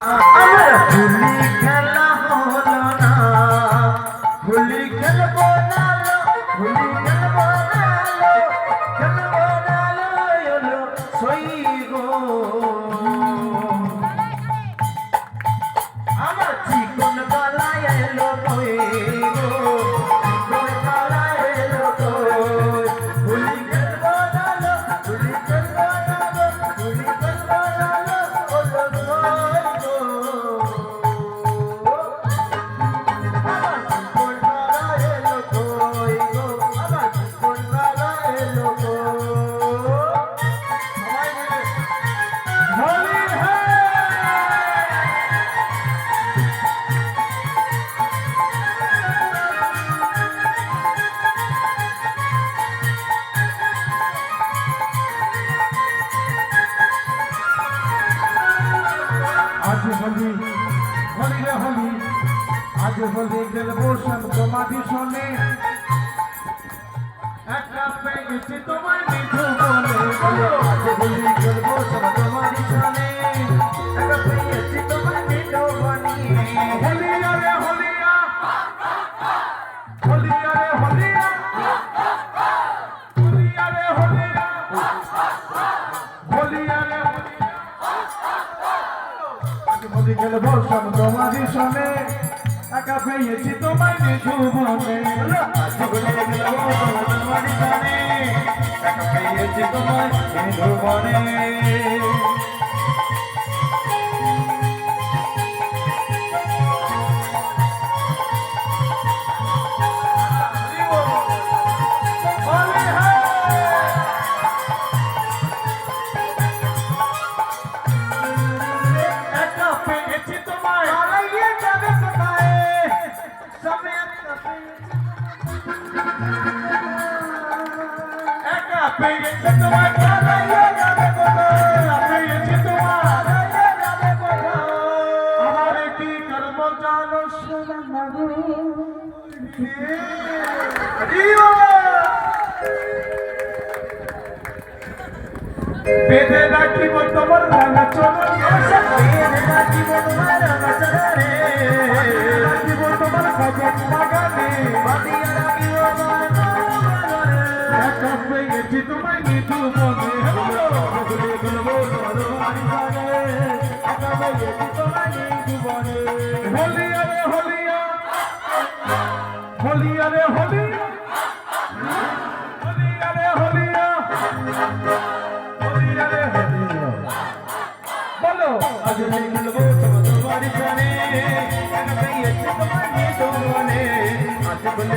আমার হোলি রে হোলি আজ হোলি খেলব মাটি শোনে একটা পেয়েছি তোমার মিঠু বলে। সব তোমারই শোনে একা পেয়েছি তোমায় জীবনে একা পেয়েছি তোমায় নিধু বেঁধে রাখিব তোমার রাঙা চরণ বেঁধে রাখিব পেয়েছি তোমায় নিধু মনে হোলিয়া রে হোলিয়া। হোলিয়া রে হোলিয়া হোলিয়া রে হোলিয়া হোলিয়া রে হোলিয়া বলো আজ বলব তোমার জানে তোমার জীবনে আজ বলে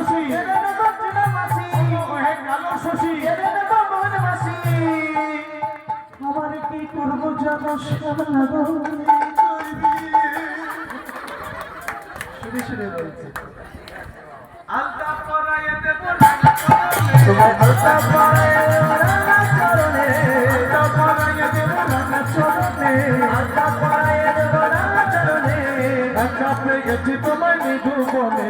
শশী শোনো শশী আমার কি করব জানো শ্যাম শুনে শুনে বলছি আলতা পরাইয়ে দেব তোমার আলতা পায়ে রাঙা চরণে আলতা পরাইয়ে দেব রাঙা চরণে আলতা পায়ে রাঙা চরণে একা পেয়েছি তোমায় নিধু বনে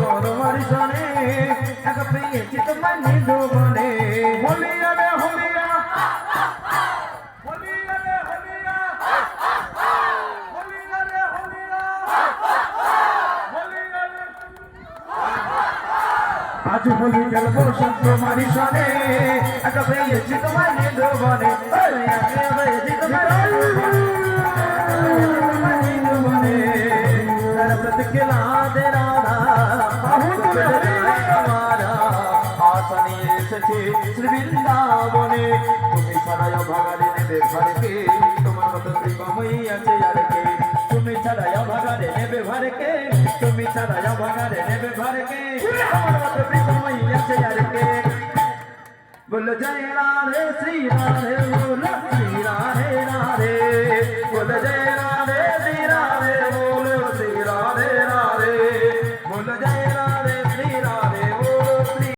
গরমারি সনে একা পেয়েছি তোমার নিধু বনে হোলিয়া। আজ হোলি খেলব সন্ত মারি সনে একা পেয়েছি তোমার নিধু বনে এসেছে শ্রী বৃন্দাবনে। তুমি ছাড়াও ভাগারে নেবে ঘরকে, তোমার মতো শ্রী হইয়াছে আর কে তুমি ছাড়া ভাগারে নেবে ভারকে তুমি ছাড়া ভাগারে নেবে ভারকে আমার মতো শ্রী কমই আছে আর কে বল জয় রাধে শ্রী রাধে